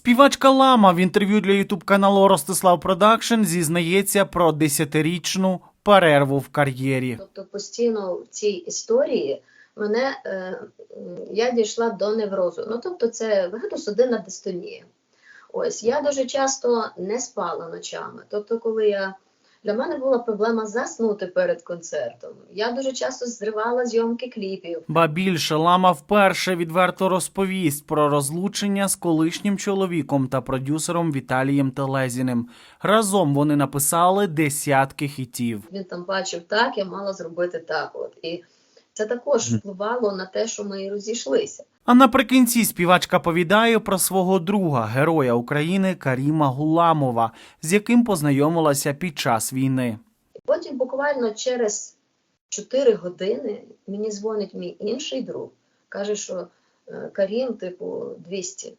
Співачка Лама в інтерв'ю для ютуб каналу Ростислав Продакшн зізнається про десятирічну перерву в кар'єрі. Тобто постійно в цій історії мене е, я дійшла до неврозу. Ну тобто, це вегетосудинна дистонія. Ось я дуже часто не спала ночами. Тобто, коли я для мене була проблема заснути перед концертом. Я дуже часто зривала зйомки кліпів. Ба більше лама вперше відверто розповість про розлучення з колишнім чоловіком та продюсером Віталієм Телезіним. Разом вони написали десятки хітів. Він там бачив так, я мала зробити так. От і це також впливало на те, що ми розійшлися. А наприкінці співачка повідає про свого друга, героя України Каріма Гуламова, з яким познайомилася під час війни. Потім, буквально через 4 години, мені дзвонить мій інший друг, каже, що е, Карім, типу, 200.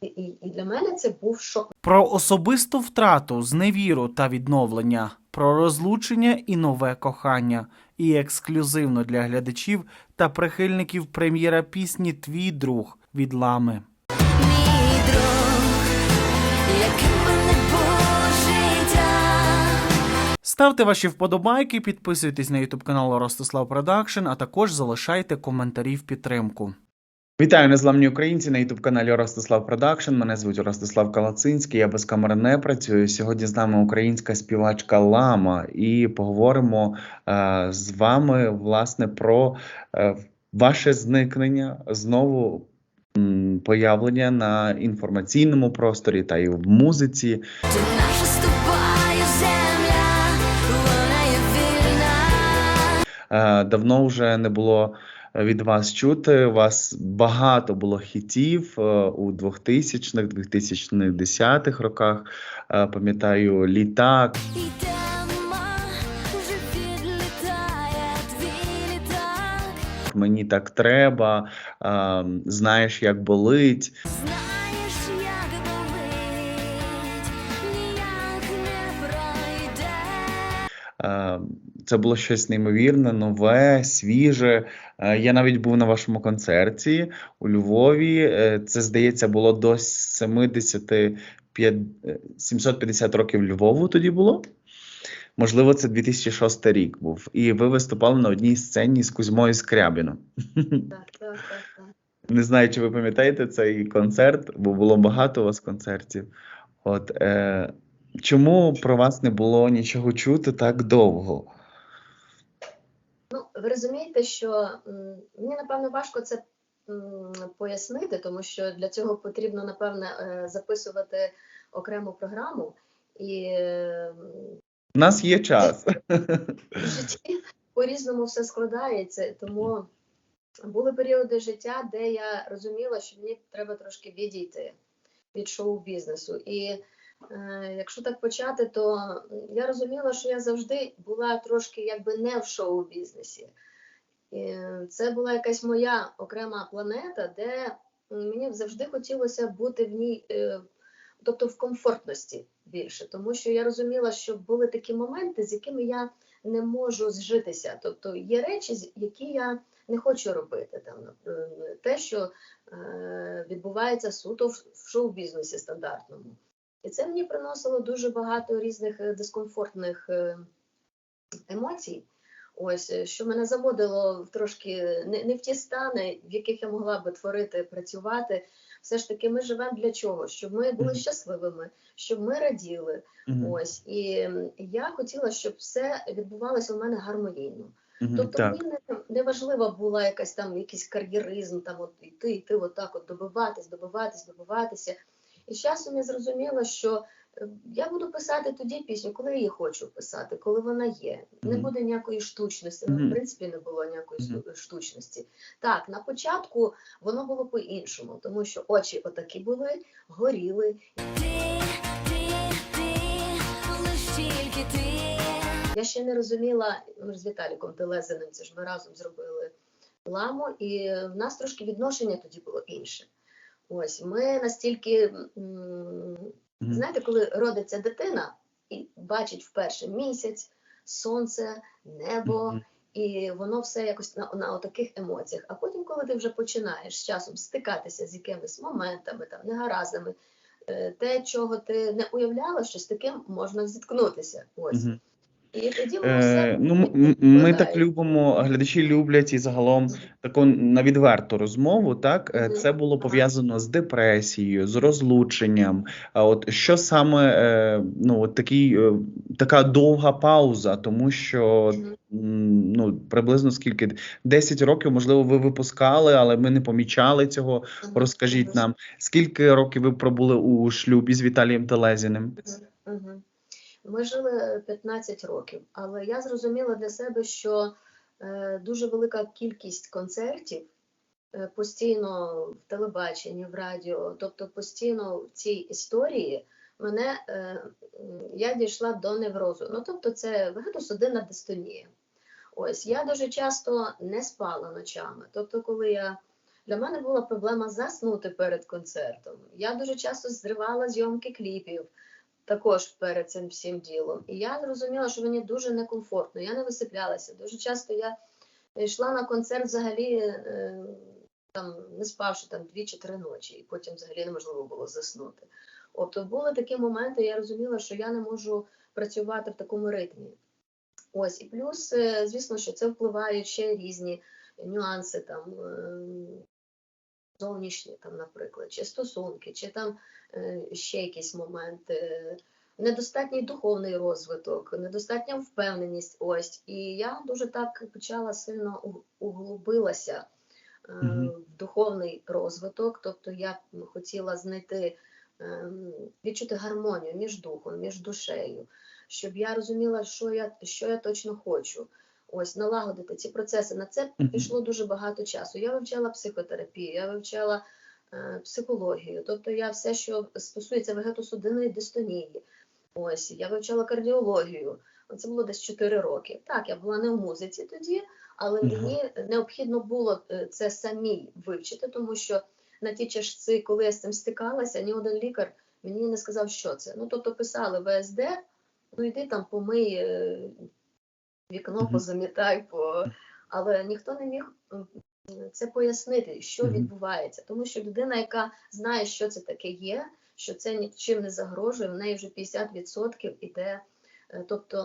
І, і, і для мене це був шок. Про особисту втрату, зневіру та відновлення, про розлучення і нове кохання. І ексклюзивно для глядачів та прихильників прем'єра пісні Твій друг від лами. Мій друг, яким. Ставте ваші вподобайки, підписуйтесь на ютуб канал Ростислав Продакшн, а також залишайте коментарі в підтримку. Вітаю незламні українці на ютуб каналі Ростислав Продакшн. Мене звуть Ростислав Калацинський. Я без камери не працюю. Сьогодні з нами українська співачка Лама, і поговоримо е, з вами власне про е, ваше зникнення знову. м, Появлення на інформаційному просторі та й в музиці. Ти наша з тобою земля, вона є вільна. Е, Давно вже не було від вас чути. У вас багато було хітів е, у 2000-х, 2010-х роках. Е, Пам'ятаю, літак. Мені так треба. е, Знаєш, як болить. Це було щось неймовірне, нове, свіже. Е, Я навіть був на вашому концерті у Львові. Е, Це, здається, було до 70, 750 років Львову тоді було. Можливо, це 2006 рік був. І ви виступали на одній сцені з Кузьмою Скрябіном. Так, так, так, так. Не знаю, чи ви пам'ятаєте цей концерт, бо було багато у вас концертів. От е, чому про вас не було нічого чути так довго? Ну, ви розумієте, що мені напевно важко це пояснити, тому що для цього потрібно, напевне, е, записувати окрему програму. І У нас є час. в житті по-різному все складається, тому були періоди життя, де я розуміла, що мені треба трошки відійти від шоу-бізнесу. І якщо так почати, то я розуміла, що я завжди була трошки якби не в шоу-бізнесі. Це була якась моя окрема планета, де мені завжди хотілося бути в ній, е, тобто в комфортності більше, тому що я розуміла, що були такі моменти, з якими я не можу зжитися. Тобто є речі, які я не хочу робити. Там е, те, що е, відбувається суто в шоу-бізнесі стандартному. І це мені приносило дуже багато різних е, дискомфортних е, емоцій. Ось е, що мене заводило трошки не, не в ті стани, в яких я могла би творити, працювати. Все ж таки, ми живемо для чого? Щоб ми були Мгм. щасливими, щоб ми раділи. Мгм. Ось і я хотіла, щоб все відбувалося у мене гармонійно. Мгм, Тобто Так. мені не, не важлива була якась там якийсь кар'єризм, там от йти, йти, отак, от добиватись, добиватись, добиватися. І з часом я зрозуміла, що е, я буду писати тоді пісню, коли я її хочу писати, коли вона є. Не буде ніякої штучності. Ну, в принципі, не було ніякої штучності. Так, на початку воно було по-іншому, тому що очі отакі були, горіли. Ти, ти, ти, лиш тільки ти. Я ще не розуміла, ми ж з Віталіком Телезиним, це ж ми разом зробили ламу, і в нас трошки відношення тоді було інше. Ось ми настільки, знаєте, коли родиться дитина і бачить вперше місяць, сонце, небо, і воно все якось на, на таких емоціях. А потім, коли ти вже починаєш з часом стикатися з якимись моментами, там негараздами, е, те, чого ти не уявляла, що з таким можна зіткнутися. Ось. І тоді Е, все ну, ми так любимо, глядачі люблять і загалом таку на відверту розмову. Так, Е, це було пов'язано з депресією, з розлученням. А от що саме е, ну, от такий, така довга пауза, тому що ну, приблизно скільки 10 років, можливо, ви випускали, але ми не помічали цього. Розкажіть нам, скільки років ви пробули у шлюбі з Віталієм Телезіним? Ми жили 15 років, але я зрозуміла для себе, що е, дуже велика кількість концертів е, постійно в телебаченні, в радіо, тобто постійно в цій історії мене е, я дійшла до неврозу. Ну тобто, це вегетосудинна дистонія. Ось я дуже часто не спала ночами. Тобто, коли я для мене була проблема заснути перед концертом. Я дуже часто зривала зйомки кліпів також перед цим всім ділом. І я зрозуміла, що мені дуже некомфортно. Я не висиплялася. Дуже часто я йшла на концерт взагалі. е, Там не спавши там дві чи три ночі, і потім взагалі неможливо було заснути. От були такі моменти, я розуміла, що я не можу працювати в такому ритмі. Ось і плюс, е, звісно, що це впливають ще різні нюанси там ем, зовнішні, там, наприклад, чи стосунки, чи там е, ще якісь моменти. Недостатній духовний розвиток, недостатня впевненість. Ось і я дуже так почала сильно углубилася е, в духовний розвиток. Тобто я хотіла знайти ем, відчути гармонію між духом, між душею, щоб я розуміла, що я, що я точно хочу. Ось налагодити ці процеси. На це пішло дуже багато часу. Я вивчала психотерапію, я вивчала е, психологію, тобто я все, що стосується вегетосудинної дистонії. Ось я вивчала кардіологію. Це було десь 4 роки. Так, я була не в музиці тоді, але Мгм. мені необхідно було е, це самій вивчити, тому що на ті часи, коли я з цим стикалася, ні один лікар мені не сказав, що це. Ну, тобто писали ВСД, ну йди там помий е, вікно, позамітай, по... але ніхто не міг це пояснити, що відбувається. Тому що людина, яка знає, що це таке є, що це нічим не загрожує, в неї вже 50% іде. е, Тобто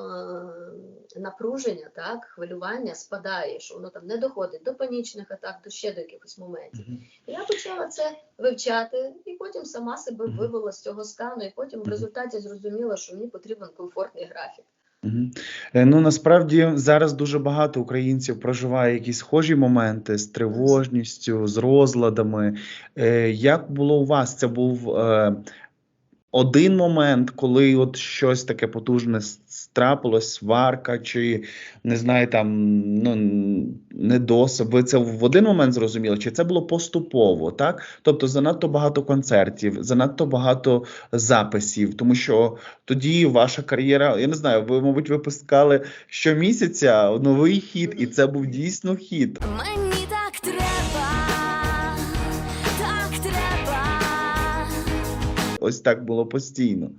е, напруження, так, хвилювання спадає, що воно там не доходить до панічних атак, до ще до якихось моментів. Мгм. І Я почала це вивчати, і потім сама себе вивела з цього стану, і потім в результаті зрозуміла, що мені потрібен комфортний графік. Е, Ну насправді зараз дуже багато українців проживає якісь схожі моменти з тривожністю, з розладами. Е, Як було у вас? Це був е, один момент, коли от щось таке потужне трапилось, сварка, чи не знаю, там ну недосип. Ви це в один момент зрозуміли? Чи це було поступово? Так, тобто занадто багато концертів, занадто багато записів, тому що тоді ваша кар'єра, я не знаю, ви, мабуть, випускали щомісяця новий хіт, і це був дійсно хіт. Мені Ось так було постійно.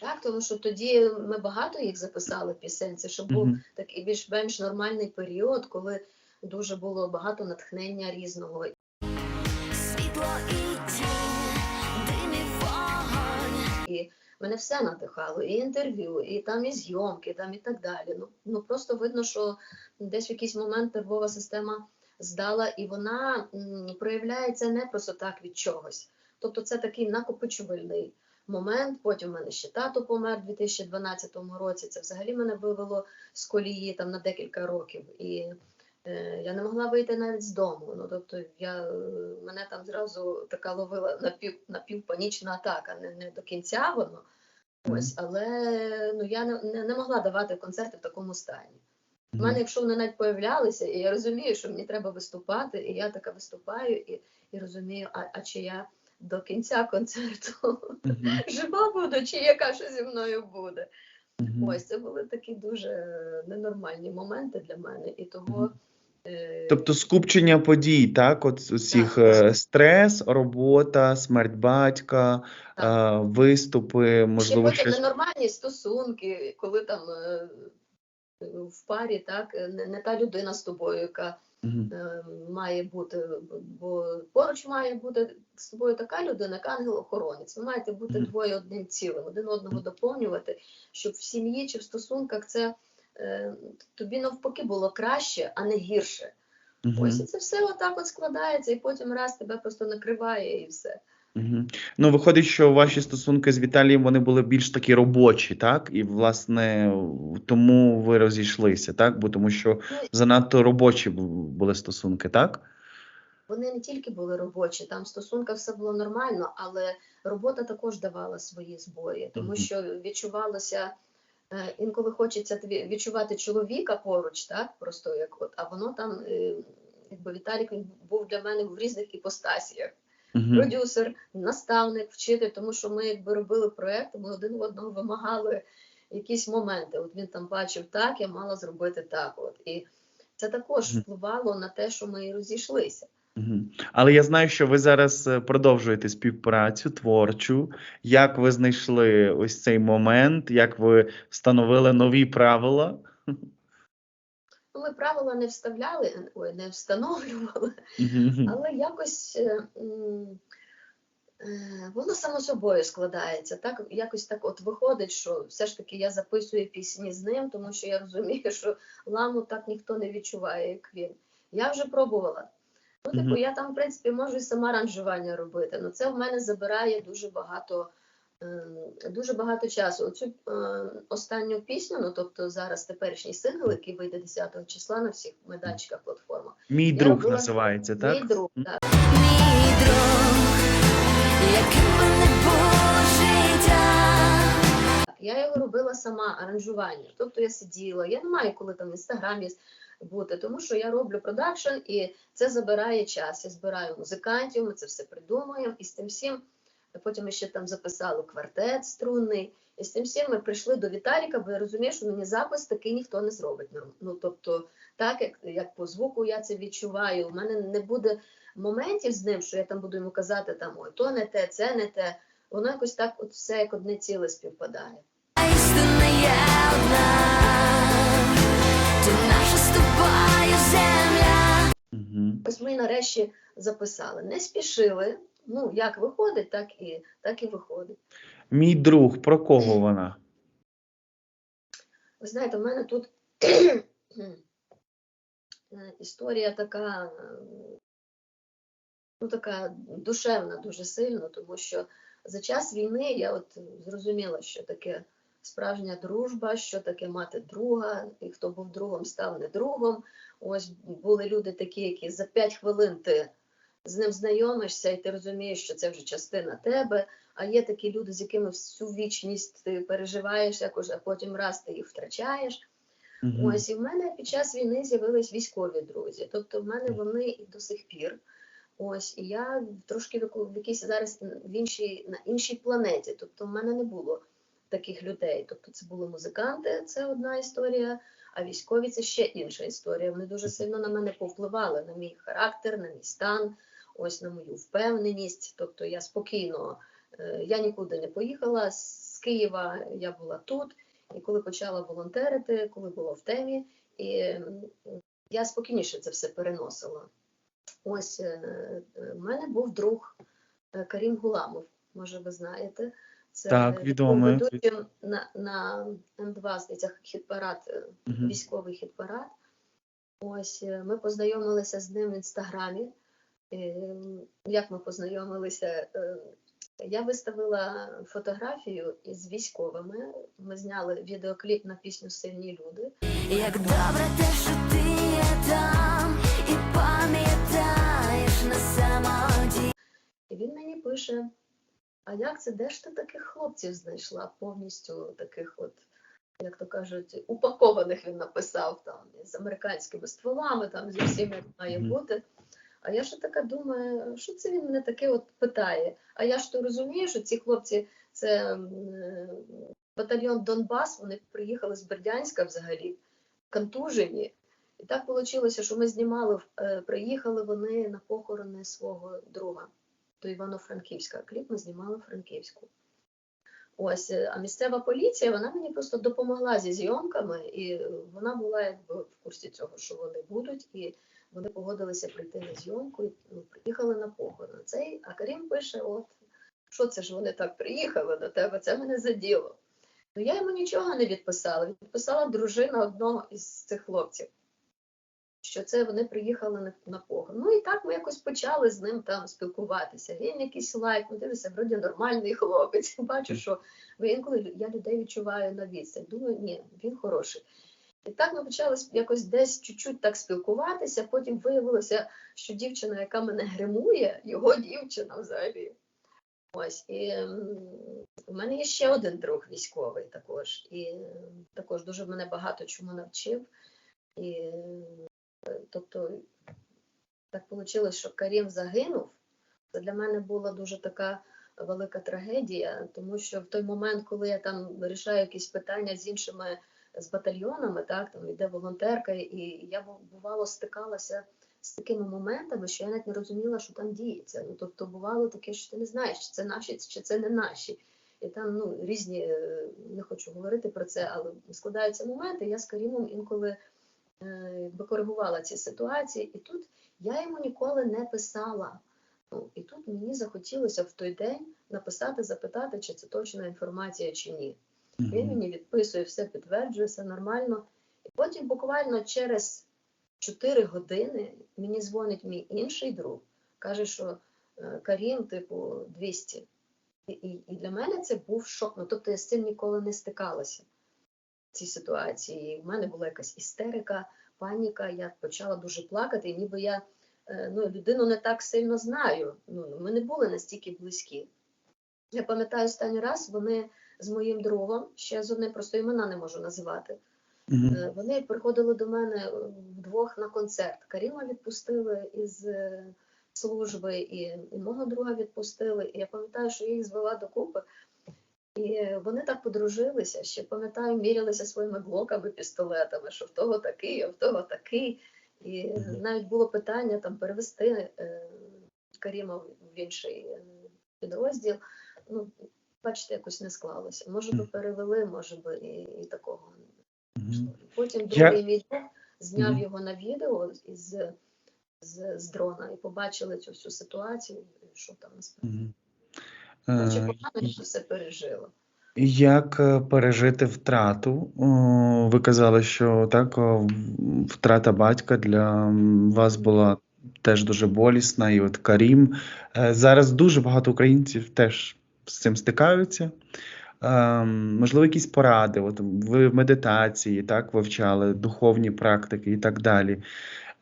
Так, тому що тоді ми багато їх записали пісень. Це щоб був Мгм. такий більш-менш нормальний період, коли дуже було багато натхнення різного. Світло і тінь, дим і вогонь. І мене все надихало, і інтерв'ю, і там і зйомки, там і так далі. Ну, ну просто видно, що десь в якийсь момент нервова система здала, і вона м, проявляється не просто так від чогось. Тобто це такий накопичувальний момент. Потім в мене ще тато помер у 2012 році. Це взагалі мене вивело з колії там на декілька років. І е, я не могла вийти навіть з дому. Ну тобто я е, мене там зразу така ловила напів, напівпанічна атака. Не, не до кінця воно. Ось, але ну я не, не, не могла давати концерти в такому стані. У мене, якщо вони навіть появлялися, і я розумію, що мені треба виступати, і я така виступаю, і, і розумію, а, а чи я до кінця концерту Мгм. жива буду, чи яка що зі мною буде. Мгм. Ось це були такі дуже ненормальні моменти для мене, і того. Е, Тобто скупчення подій, так? От усіх Так, так. стрес, робота, смерть батька, Так. е, виступи, можливо, потім щось. ненормальні стосунки, коли там е, в парі так не, не та людина з тобою, яка е, має бути, бо поруч має бути з тобою така людина, як ангел-охоронець. Ви маєте бути двоє одним цілим, один одного доповнювати, щоб в сім'ї чи в стосунках це е, тобі навпаки було краще, а не гірше. Ось і це все отак от складається, і потім раз тебе просто накриває і все. Ну, виходить, що ваші стосунки з Віталієм вони були більш такі робочі, так? І, власне, тому ви розійшлися, так? Бо тому що занадто робочі були стосунки, так? Вони не тільки були робочі, там в стосунках все було нормально, але робота також давала свої збої, тому що відчувалося. е, Інколи хочеться відчувати чоловіка поруч, так просто як от, а воно там, е, якби Віталік він був для мене в різних іпостасіях. Мгм. продюсер, наставник, вчитель, тому що ми якби робили проєкт, ми один в одного вимагали якісь моменти. От він там бачив так, я мала зробити так. От і це також впливало на те, що ми розійшлися. Але я знаю, що ви зараз е, продовжуєте співпрацю творчу. Як ви знайшли ось цей момент, як ви встановили нові правила? Ми правила не вставляли, ой, не встановлювали, але якось. е, е, Воно само собою складається. Так якось так от виходить, що все ж таки я записую пісні з ним, тому що я розумію, що ламу так ніхто не відчуває, як він. Я вже пробувала. Ну, типу, я там, в принципі, можу і сама аранжування робити. але це в мене забирає дуже багато, дуже багато часу. Оцю е, останню пісню, ну тобто зараз теперішній сингл, який вийде 10 числа на всіх майданчиках платформах. Мій Я друг робила називається, так? Мій друг, так. Мій друг, яким би не було життя. Я його робила сама аранжування. Тобто я сиділа, я не маю коли там в інстаграмі бути, тому що я роблю продакшн і це забирає час. Я збираю музикантів, ми це все придумуємо, і з тим всім потім ми ще там записали квартет струнний. І з тим всім ми прийшли до Віталіка, бо я розумію, що мені запис такий ніхто не зробить. Ну тобто, так як, як по звуку я це відчуваю, у мене не буде моментів з ним, що я там буду йому казати, там ой, то не те, це не те. Воно якось так, от все як одне ціле співпадає. Істина є одна, ти наша з тобою земля. Мгм. Ось ми нарешті записали. Не спішили. Ну, як виходить, так і, так і виходить. Мій друг, про кого вона? Ви знаєте, в мене тут історія така, е, ну, така душевна дуже сильно, тому що за час війни я от зрозуміла, що таке справжня дружба, що таке мати друга, і хто був другом, став не другом. Ось були люди такі, які за 5 хвилин ти з ним знайомишся, і ти розумієш, що це вже частина тебе. А є такі люди, з якими всю вічність ти переживаєш якось, а потім раз ти їх втрачаєш. Мгм. Ось і в мене під час війни з'явились військові друзі. Тобто, в мене вони і до сих пір. Ось і я трошки в якійсь зараз в іншій на іншій планеті. Тобто, в мене не було таких людей. Тобто, це були музиканти, це одна історія. А військові це ще інша історія. Вони дуже сильно на мене повпливали, на мій характер, на мій стан, ось на мою впевненість. Тобто я спокійно, е, я нікуди не поїхала. З Києва я була тут. І коли почала волонтерити, коли було в темі, і я спокійніше це все переносила. Ось е, в мене був друг е, Карім Гуламов, може ви знаєте. Це Так, ведучим на, на М2, здається, хіт-парад, Мгм. військовий хіт-парад. Ось ми познайомилися з ним в інстаграмі. Е, Як ми познайомилися? Е, Я виставила фотографію із військовими. Ми зняли відеокліп на пісню Сильні люди. Як добре те, що ти є там і пам'ятаєш на самоті. І він мені пише: А як це, де ж ти таких хлопців знайшла? Повністю таких, от, як то кажуть, упакованих він написав там з американськими стволами, там зі всім як має бути. А я ж така думаю, що це він мене таке от питає. А я ж то розумію, що ці хлопці це е, батальйон Донбас, вони приїхали з Бердянська взагалі, контужені. І так вийшло, що ми знімали, е, приїхали вони на похорони свого друга до Івано-Франківська. Кліп ми знімали в Франківську. Ось, е, а місцева поліція вона мені просто допомогла зі зйомками, і вона була якби в курсі цього, що вони будуть. І вони погодилися прийти на зйомку і ну, приїхали на похорон. Цей, а Карім пише: от що це ж вони так приїхали до тебе? Це мене заділо. Ну я йому нічого не відписала. Відписала дружина одного із цих хлопців, що це вони приїхали на, на похорон. Ну і так ми якось почали з ним там спілкуватися. Він якийсь лайк, ну дивися, вроді нормальний хлопець. Бачу, що бо інколи я людей відчуваю на відстань. Думаю, ні, він хороший. І так ми почали якось десь чуть-чуть так спілкуватися. Потім виявилося, що дівчина, яка мене гримує, його дівчина взагалі. Ось і у мене є ще один друг військовий також, і також дуже мене багато чому навчив. І тобто так вийшло, що Карім загинув. Це для мене була дуже така велика трагедія, тому що в той момент, коли я там вирішаю якісь питання з іншими з батальйонами, так там йде волонтерка, і я бувало стикалася з такими моментами, що я навіть не розуміла, що там діється. Ну тобто бувало таке, що ти не знаєш, чи це наші, чи це не наші. І там ну різні, е, не хочу говорити про це, але складаються моменти. Я з Карімом інколи е, якби коригувала ці ситуації, і тут я йому ніколи не писала. Ну, і тут мені захотілося в той день написати, запитати, чи це точна інформація, чи ні. Він мені відписує, все підтверджує, все нормально. І потім буквально через 4 години мені дзвонить мій інший друг, каже, що е, Карім, типу, 200. І, і, для мене це був шок. Ну, тобто я з цим ніколи не стикалася в цій ситуації. У мене була якась істерика, паніка, я почала дуже плакати, і ніби я е, ну, людину не так сильно знаю. Ну, ми не були настільки близькі. Я пам'ятаю останній раз вони з моїм другом, ще з одним просто імена не можу називати. Мгм. Е, Вони приходили до мене е, вдвох на концерт. Каріма відпустили із е, служби, і, і мого друга відпустили. І я пам'ятаю, що я їх звела докупи. І вони так подружилися. Ще пам'ятаю, мірялися своїми глоками, пістолетами, що в того такий, а в того такий. І навіть було питання там перевести е, Каріма в інший підрозділ. Ну, бачите, якось не склалося. Може би перевели, може би і, і такого не Мгм. Потім другий мій друг зняв Мгм. його на відео із з, з дрона і побачили цю всю ситуацію, що там насправді. Мгм. Наче Е, погано що все пережило. Як е, пережити втрату? Ви казали, що так, втрата батька для вас була теж дуже болісна, і от Карім. Е, Зараз дуже багато українців теж з цим стикаються. Ем, Можливо, якісь поради. От ви медитації так вивчали, духовні практики і так далі.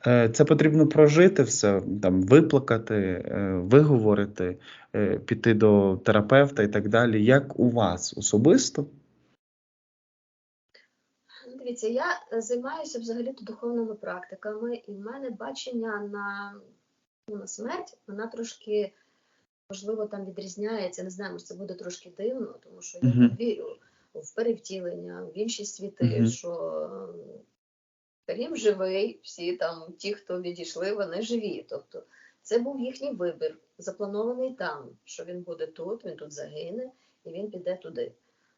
Е, Це потрібно прожити все, там, виплакати, е, виговорити, е, піти до терапевта і так далі. Як у вас особисто? Дивіться, я займаюся взагалі духовними практиками, і в мене бачення на, ну, на смерть, вона трошки, можливо, там відрізняється. Не знаю, може це буде трошки дивно, тому що я Мгм. там вірю в перевтілення, в інші світи, Мгм. що е, Карім живий, всі там, ті, хто відійшли, вони живі. Тобто це був їхній вибір, запланований там, що він буде тут, він тут загине, і він піде туди.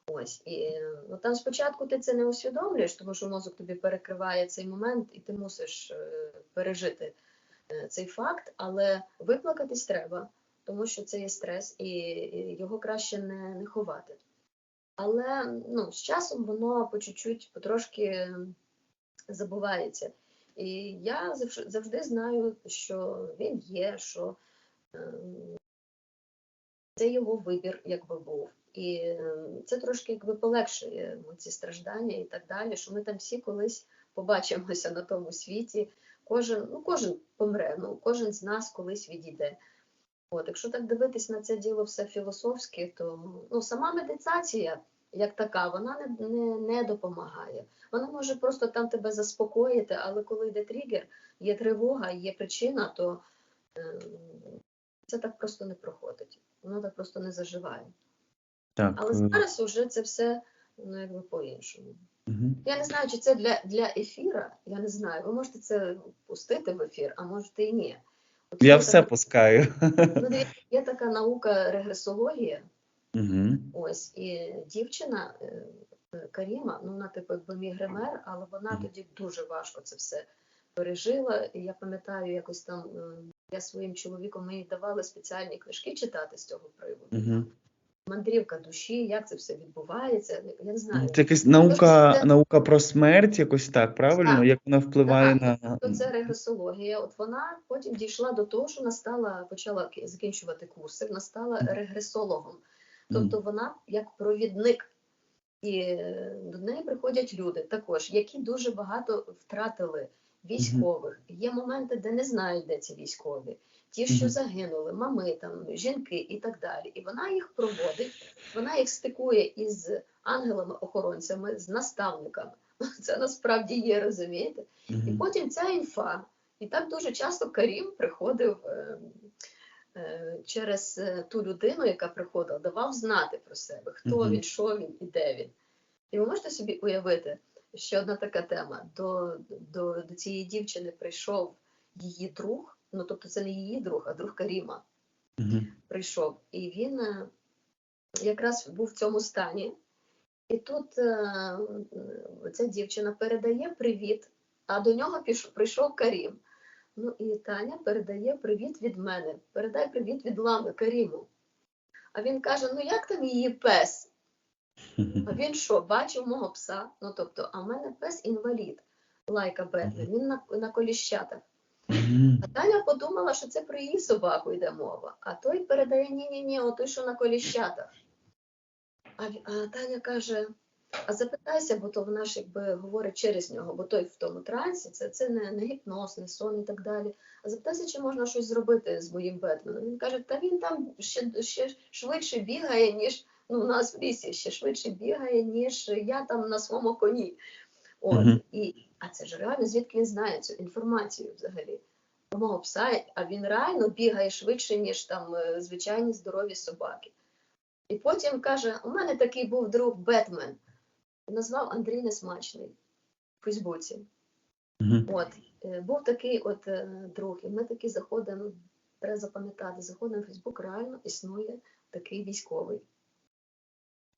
Ось і е, ну там спочатку ти це не усвідомлюєш, тому що мозок тобі перекриває цей момент, і ти мусиш е, пережити е, цей факт, але виплакатись треба, тому що це є стрес, і, його краще не, не ховати. Але ну, з часом воно по чуть-чуть, потрошки забувається. І я завж- завжди знаю, що він є, що е, це його вибір, якби був. І е, це трошки якби полегшує ці страждання і так далі, що ми там всі колись побачимося на тому світі. Кожен, ну кожен помре, ну кожен з нас колись відійде. От, якщо так дивитись на це діло все філософськи, то ну, сама медитація, як така, вона не, не, не допомагає. Вона може просто там тебе заспокоїти, але коли йде тригер, є тривога, є причина, то е, це так просто не проходить. Воно так просто не заживає. Так. Але е, зараз уже це все ну, якби по-іншому. мгм. Я не знаю, чи це для, для ефіра. Я не знаю. Ви можете це пустити в ефір, а можете і ні. От Я все така- пускаю. Ну, є така наука регресологія. Угу. Ось і дівчина е, Каріма, ну вона типу якби мій гример, але вона угу. тоді дуже важко це все пережила. І я пам'ятаю, якось там е, я своїм чоловіком мені давали спеціальні книжки читати з цього приводу. Угу. Мандрівка душі, як це все відбувається. Я не знаю. Це якась наука, Тож це- наука про смерть, якось так, правильно? Так. Як вона впливає на. То це регресологія. От вона потім дійшла до того, що вона стала, почала закінчувати курси, вона стала регресологом. Тобто вона як провідник. І е, до неї приходять люди також, які дуже багато втратили військових. Є моменти, де не знають, де ці військові, ті, що загинули, мами, там, жінки і так далі. І вона їх проводить, вона їх стикує із ангелами-охоронцями, з наставниками. Це насправді є, розумієте? І потім ця інфа. І так дуже часто Карім приходив е, е, через е, ту людину, яка приходила, давав знати про себе, хто він, що він і де він. І ви можете собі уявити, ще одна така тема. До, до, до цієї дівчини прийшов її друг, ну тобто це не її друг, а друг Каріма Мгм. прийшов. І він е, якраз був в цьому стані. І тут е, ця дівчина передає привіт, а до нього піш, прийшов Карім. Ну і Таня передає привіт від мене. Передай привіт від лами Каріму. А він каже: Ну як там її пес? А він що, бачив мого пса? Ну тобто, а в мене пес інвалід, лайка Бетмен, він на, на коліщатах. А Таня подумала, що це про її собаку йде мова. А той передає ні-ні-ні, отой, що на коліщатах. А, а Таня каже: а запитайся, бо то вона ж якби говорить через нього, бо той в тому трансі, це, це не, не гіпноз, не сон і так далі. А запитайся, чи можна щось зробити з моїм Бетменом. Він каже, та він там ще, ще швидше бігає, ніж ну, у нас в лісі ще швидше бігає, ніж я там на своєму коні. От, Мгм. і, а це ж реально, звідки він знає цю інформацію взагалі? Мого пса, а він реально бігає швидше, ніж там е, звичайні здорові собаки. І потім каже: у мене такий був друг Бетмен. Назвав Андрій Несмачний в Фейсбуці. Мгм. От, е, був такий от е, друг, і ми таки заходимо, треба запам'ятати, заходимо в Фейсбук, реально існує такий військовий.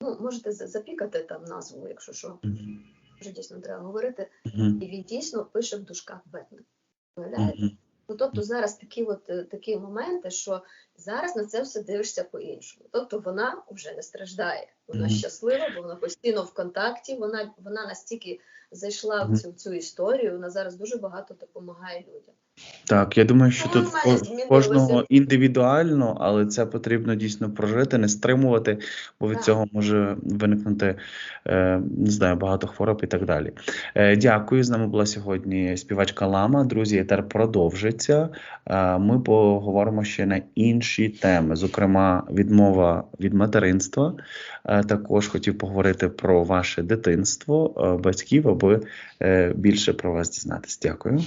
Ну, можете запікати там назву, якщо що, Мгм. Вже дійсно треба говорити. І він дійсно пише в дужках Бетмен. Ну, тобто зараз такі от е, такі моменти, що зараз на це все дивишся по-іншому. Тобто вона вже не страждає, вона Мгм. щаслива, бо вона постійно в контакті. Вона вона настільки зайшла Мгм. в цю, в цю історію. Вона зараз дуже багато допомагає людям. Так, я думаю, що Ну, тут кожного індивідуально, але це потрібно дійсно прожити, не стримувати, бо від Так. цього може виникнути е, не знаю, багато хвороб і так далі. Е, Дякую. З нами була сьогодні співачка Лама. Друзі, етер продовжиться. Е, Ми поговоримо ще на інші теми, зокрема, відмова від материнства. Е, Також хотів поговорити про ваше дитинство, е, батьків, аби е, більше про вас дізнатись. Дякую.